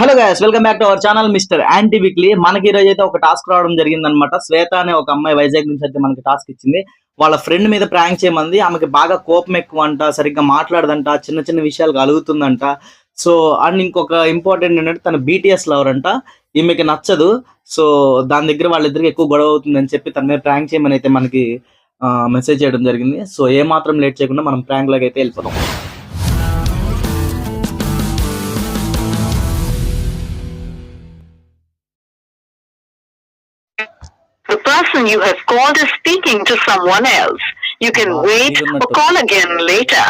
Hello guys welcome back to our channel mister anti weekly మనకి ఈ రోజు అయితే ఒక టాస్క్ రావడం జరిగింది అనమాట శ్వేత అనే ఒక అమ్మాయి వైజాగ్ నుంచి అయితే మనకి టాస్క్ ఇచ్చింది. వాళ్ళ ఫ్రెండ్ మీద ప్రాంక్ చేయమంది. ఆమెకి బాగా కోపం ఎక్కువ అంట సరిగ్గా మాట్లాడదంట చిన్న చిన్న విషయాలు కలుగుతుందంట. సో అండ్ ఇంకొక ఇంపార్టెంట్ ఏంటంటే తన బీటీఎస్ లవర్ అంట. ఈమెకి నచ్చదు. సో దాని దగ్గర వాళ్ళిద్దరికి ఎక్కువ గొడవ అవుతుందని చెప్పి తన మీద ప్రాంక్ చేయమని అయితే మనకి మెసేజ్ చేయడం జరిగింది. సో ఏ మాత్రం లేట్ చేయకుండా మనం ప్రాంక్ లాగా అయితే వెళ్ళిపోతాం The person you have called is speaking to someone else. You can Ah, wait or call again later.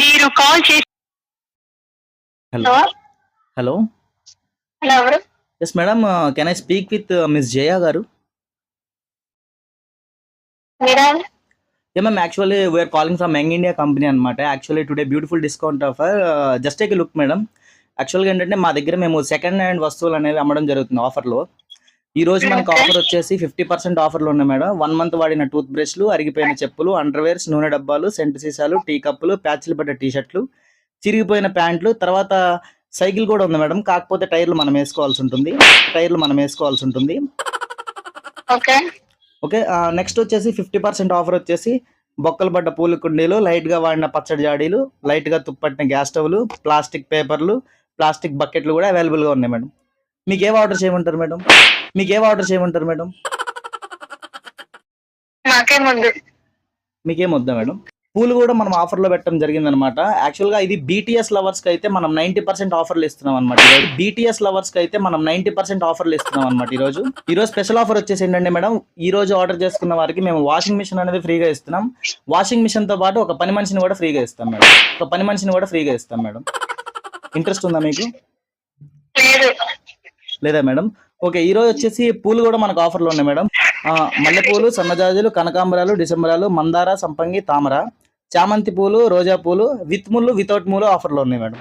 మీరు కాల్ చేసి హలో హలో హలో ఎవరు? Yes madam can I speak with miss Jaya గారు ఏ ma'am actually we're calling from young India company అనమాట actually today beautiful discount offer just take look madam యాక్చువల్గా ఏంటంటే మా దగ్గర మేము సెకండ్ హ్యాండ్ వస్తువులు అనేవి అమ్మడం జరుగుతుంది ఆఫర్లో ఈ రోజు మనకి. ఆఫర్ వచ్చేసి ఫిఫ్టీ పర్సెంట్ ఆఫర్లు ఉన్నాయి మేడం. వన్ మంత్ వాడిన టూత్ బ్రష్లు అరిగిపోయిన చెప్పులు అండర్వేర్స్ నూనె డబ్బాలు సెంట్ సీసాలు టీ కప్పులు ప్యాచ్లు పడ్డ టీ షర్ట్లు చిరిగిపోయిన ప్యాంట్లు తర్వాత సైకిల్ కూడా ఉంది మేడం. కాకపోతే టైర్లు మనం వేసుకోవాల్సి ఉంటుంది. టైర్లు మనం వేసుకోవాల్సి ఉంటుంది. ఓకే. ఓకే నెక్స్ట్ వచ్చేసి ఫిఫ్టీ పర్సెంట్ ఆఫర్ వచ్చేసి బొక్కలు పడ్డ పూల కుండీలు లైట్గా వాడిన పచ్చడి జాడీలు లైట్గా తుప్పట్టిన గ్యాస్ స్టవ్లు ప్లాస్టిక్ పేపర్లు ప్లాస్టిక్ బకెట్లు కూడా అవైలబుల్గా ఉన్నాయి మేడం. మీకు ఏం ఆర్డర్ చేయమంటారు మేడం? మీకు ఏం ఆర్డర్ చేయమంటారు మేడం? మీకేం వద్దా మేడం? పూలు కూడా మనం ఆఫర్లో పెట్టడం జరిగిందనమాట. యాక్చువల్గా ఇది బీటీఎస్ లవర్స్కి అయితే మనం నైంటీ పర్సెంట్ ఆఫర్లు ఇస్తున్నాం అనమాట ఈరోజు బీటీఎస్ లవర్స్కి అయితే మనం నైంటీ పర్సెంట్ ఆఫర్లు ఇస్తున్నాం అనమాట ఈరోజు. ఈరోజు స్పెషల్ ఆఫర్ వచ్చేసి ఏంటంటే మేడం ఈ రోజు ఆర్డర్ చేసుకున్న వారికి మేము వాషింగ్ మిషన్ అనేది ఫ్రీగా ఇస్తున్నాం. వాషింగ్ మిషన్తో పాటు ఒక పని మనిషిని కూడా ఫ్రీగా ఇస్తాం మేడం. ఒక పని మనిషిని కూడా ఫ్రీగా ఇస్తాం మేడం. ఇంట్రెస్ట్ ఉందా మీకు? లేదా మేడం? ఓకే ఈ రోజు వచ్చేసి పూలు కూడా మనకు ఆఫర్లో ఉన్నాయి మేడం. మల్లెపూలు సన్నజాజులు కనకాంబరాలు డిసెంబరాలు మందార సంపంగి తామర చామంతి పూలు రోజా పూలు విత్ ముళ్ళు వితౌట్ మూలు ఆఫర్లో ఉన్నాయి మేడం.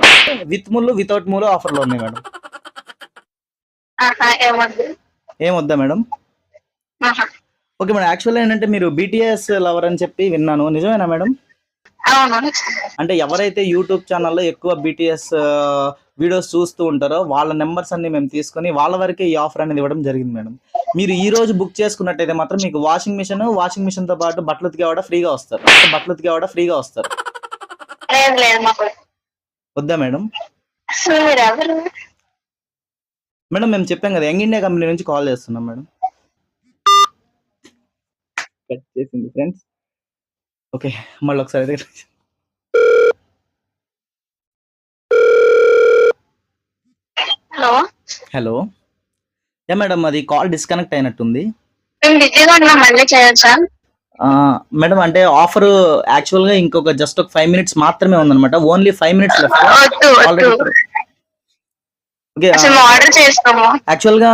విత్ ముళ్ళు వితౌట్ మూలు ఆఫర్లో ఉన్నాయి మేడం. ఏమొద్దు? మేడం? ఓకే మేడం యాక్చువల్గా ఏంటంటే మీరు బీటీఎస్ లవర్ అని చెప్పి విన్నాను. నిజమేనా మేడం? అవును. అంటే ఎవరైతే యూట్యూబ్ ఛానల్లో ఎక్కువ బీటీఎస్ వీడియోస్ చూస్తూ ఉంటారో వాళ్ళ నెంబర్స్ అన్ని మేము తీసుకొని వాళ్ళ వరకే ఈ ఆఫర్ అనేది ఇవ్వడం జరిగింది మేడం. మీరు ఈ రోజు బుక్ చేసుకున్నట్టయితే మాత్రం మీకు వాషింగ్ మిషన్ వాషింగ్ మిషన్తో పాటు బట్టలు ఉతికే కూడా ఫ్రీగా వస్తారు. బట్టలు కూడా ఫ్రీగా వస్తారు. వద్దా. మేడం? మేడం మేము చెప్పాం కదా యంగ్ ఇండియా కంపెనీ నుంచి కాల్ చేస్తున్నాం మేడం. కట్ చేసింది ఫ్రెండ్స్ ఓకే మళ్ళీ ఒకసారి అయితే హలో. హలో. ఏ మేడం అది కాల్ డిస్కనెక్ట్ అయినట్టుంది. మేడం అంటే ఆఫర్ యాక్చువల్గా ఇంకొక జస్ట్ ఒక ఫైవ్ మినిట్స్ మాత్రమే ఉందన్నమాట. ఓన్లీ ఫైవ్ మినిట్స్ లెఫ్ట్ యాక్చువల్గా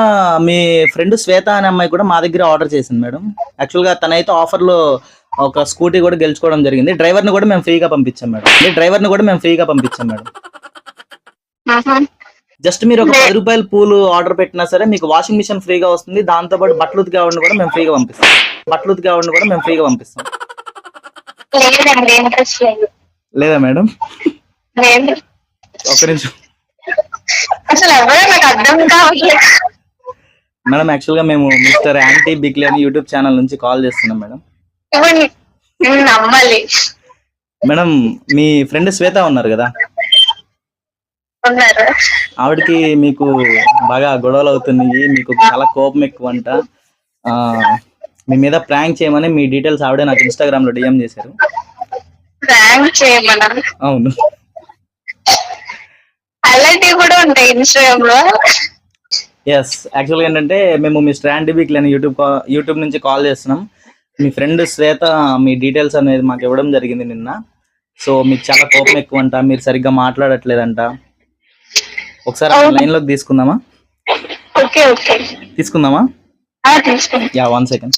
మీ ఫ్రెండ్ శ్వేత అనే అమ్మాయి కూడా మా దగ్గర ఆర్డర్ చేసింది మేడం. యాక్చువల్గా తనైతే ఆఫర్లో ఒక స్కూటీ కూడా గెలుచుకోవడం జరిగింది. డ్రైవర్ని కూడా మేము ఫ్రీగా పంపించాం మేడం. డ్రైవర్ని కూడా మేము ఫ్రీగా పంపించాం మేడం. జస్ట్ మీరు ఒక పది రూపాయల పూలు ఆర్డర్ పెట్టినా సరే మీకు వాషింగ్ మిషన్ ఫ్రీగా వస్తుంది. దాంతో పాటు బట్టలు ఉతికే ఆవిడని కూడా మేము ఫ్రీగా పంపిస్తాం. బట్టలు ఉతికే ఆవిడని కూడా మేము ఫ్రీగా పంపిస్తాం. లేదు మేడం? ఒక నిమిషం. మేడం యాక్చువల్గా మేము మిస్టర్ యాంటీ బిగ్లీ అని యూట్యూబ్ ఛానల్ నుంచి కాల్ చేస్తున్నాం మేడం. నమ్మాలి. మేడం మీ ఫ్రెండ్ శ్వేత ఉన్నారు కదా? ఉన్నారు. ఆవిడకి మీకు బాగా గొడవలు అవుతున్నాయి మీకు చాలా కోపం ఎక్కువ అంట మీ మీద ప్రాంక్ చేయమని మీ డీటెయిల్స్ ఆవిడే నాకు ఇన్స్టాగ్రామ్లో డిఎం చేశారు. అవును. అలాంటివి కూడా ఉంటాయి ఇన్స్టాగ్రామ్లో ఎస్ యాక్చువల్గా ఏంటంటే మేము మిస్టర్ యాంటీ బిగ్లీ అని యూట్యూబ్ యూట్యూబ్ నుంచి కాల్ చేస్తున్నాం. మీ ఫ్రెండ్ శ్వేత మీ డీటెయిల్స్ అనేది మాకు ఇవ్వడం జరిగింది నిన్న. సో మీకు చాలా కోపం ఎక్కువ అంట మీరు సరిగ్గా మాట్లాడట్లేదంట. ఒకసారి లైన్లోకి తీసుకుందామా? Okay okay. తీసుకుందామా? Yeah one second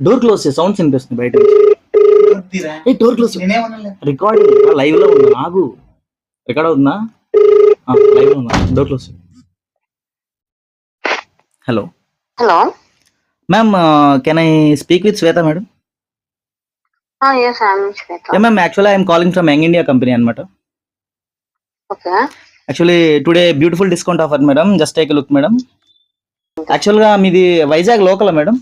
door close చేసి సౌండ్స్ వినిపిస్తుంది బయట ఏ డోర్ క్లోజ్ రికార్డింగ్ లైవ్లో. ఉందా? ఆగు. రికార్డ్ అవుతుందా? లైవ్లో ఉందా? Door close hello hello. Ma'am can I speak with Shweta madam ma'am actually I'm calling from young India company అనమాట okay actually today beautiful discount offer madam just take look madam యాక్చువల్గా మీది Vizag local madam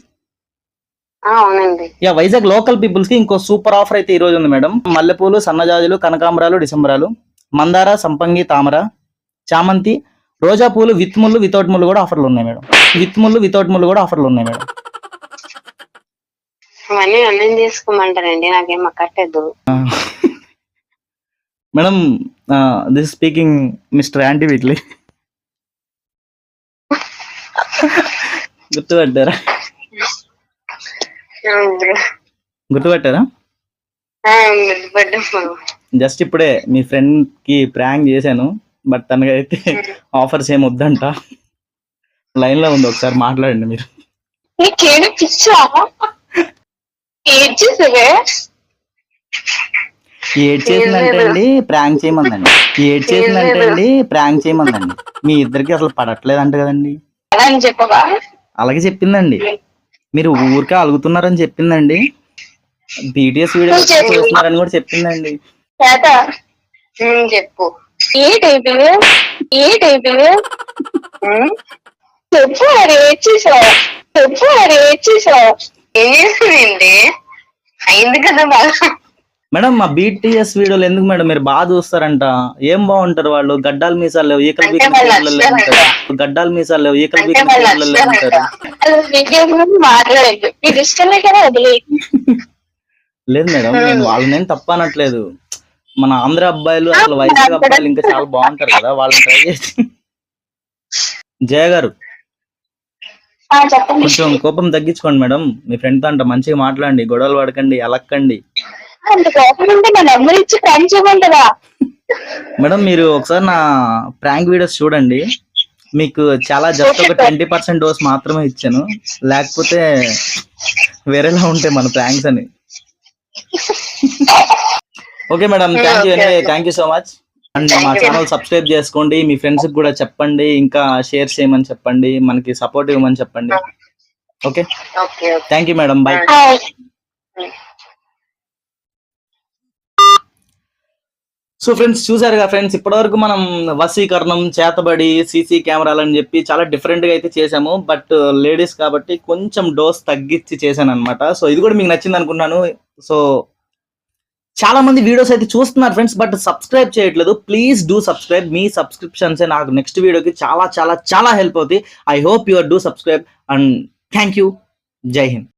yeah Vizag local పీపుల్స్కి ఇంకో super offer అయితే ఈ రోజు ఉంది madam మల్లెపూలు సన్నజాజులు కనకాంబరాలు డిసెంబరాలు మందార సంపంగి తామర చామంతి రోజా పూలు విత్ ముళ్ళు వితౌట్ ముళ్ళు కూడా ఆఫర్లు ఉన్నాయి మేడం విత్ ముళ్ళు వితౌట్ ముళ్ళు కూడా ఆఫర్లు ఉన్నాయి మేడం. అవన్నీ అన్నీ తీసుకోమంటారండి నాకేం అక్కర్లేదు. Madam this speaking mister anti weekly గుర్తుపట్టారా? గుర్తుపట్టారా? జస్ట్ ఇప్పుడే మీ ఫ్రెండ్కి ప్రాంక్ చేశాను బట్ తనకైతే ఆఫర్స్ ఏమి వద్దంట. లైన్లో ఉంది ఒకసారి మాట్లాడండి మీరు. నీకేడు పిచ్చా? ఏడ్ చేసావే ఏడ్ చేసిందంటే అండి ప్రాంక్ చేయమందండి. ఏడ్ చేసిందంటే అండి ప్రాంక్ చేయమందండి. మీ ఇద్దరికి అసలు పడట్లేదంట కదండి. అలా అని చెప్పవా? అలాగే చెప్పిందండి. మీరు ఊరికే అలుగుతున్నారని చెప్పిందండి. బీటీఎస్ వీడియో చూస్తున్నారని కూడా చెప్పిందండి. చేత చెప్పు. ఏ టైపు ఏ టైపు ఉమ్, చెప్పు మరి ఏడ్ చేసావు చెప్పు మరి ఏడ్ చేసావు ఏం చేస్తుందండి అయింది కదా బాగా మేడం మా బీటీఎస్ వీడియోలు ఎందుకు మేడం? మీరు బాగా చూస్తారంట. ఏం బాగుంటారు వాళ్ళు? గడ్డాల మీసాలు లేవు ఈకలు ఉంటారు గడ్డాల మీసాలు లేవు ఈకలు ఉంటారు లేదు మేడం నేను వాళ్ళని ఏం తప్ప అనట్లేదు. మన ఆంధ్ర అబ్బాయిలు అసలు వైజాగ్ అబ్బాయిలు ఇంకా చాలా బాగుంటారు కదా వాళ్ళని ట్రై చేసి. జయ గారు. కొంచెం కోపం తగ్గించుకోండి మేడం. మీ ఫ్రెండ్తో అంట మంచిగా మాట్లాడండి గొడవలు పడకండి అలక్కండి. అంత కోపం ఉంటే నా నెంబర్ ఇచ్చి ఫ్రెండ్ చేయమంటారా మేడం మీరు ఒకసారి నా ప్రాంక్ వీడియోస్ చూడండి. మీకు చాలా జస్ట్ ఒక ట్వంటీ పర్సెంట్ డోస్ మాత్రమే ఇచ్చాను. లేకపోతే వేరేలా ఉంటాయి మన ప్రాంక్స్ అని. Okay madam thank you. Thank you so much and మా ఛానల్ సబ్స్క్రైబ్ చేసుకోండి. మీ ఫ్రెండ్స్కి కూడా చెప్పండి. ఇంకా షేర్ చేయమని చెప్పండి. మనకి సపోర్ట్ ఇవ్వమని చెప్పండి. Okay thank you madam bye so friends చూసారుగా ఫ్రెండ్స్ ఇప్పటివరకు మనం వసీకరణం చేతబడి సీసీ కెమెరాలు అని చెప్పి చాలా డిఫరెంట్గా అయితే చేసాము బట్ లేడీస్ కాబట్టి కొంచెం డోస్ తగ్గించి చేశాను అనమాట సో ఇది కూడా మీకు నచ్చింది అనుకున్నాను సో చాలా మంది వీడియోస్ అయితే చూస్తున్నారు ఫ్రెండ్స్ బట్ సబ్స్క్రైబ్ చేయట్లేదు. ప్లీజ్ డూ సబ్స్క్రైబ్ మీ సబ్స్క్రిప్షన్స్ నాకు నెక్స్ట్ వీడియోకి చాలా చాలా చాలా హెల్ప్ అవుతాయి. I hope your do subscribe and thank you జై హింద్.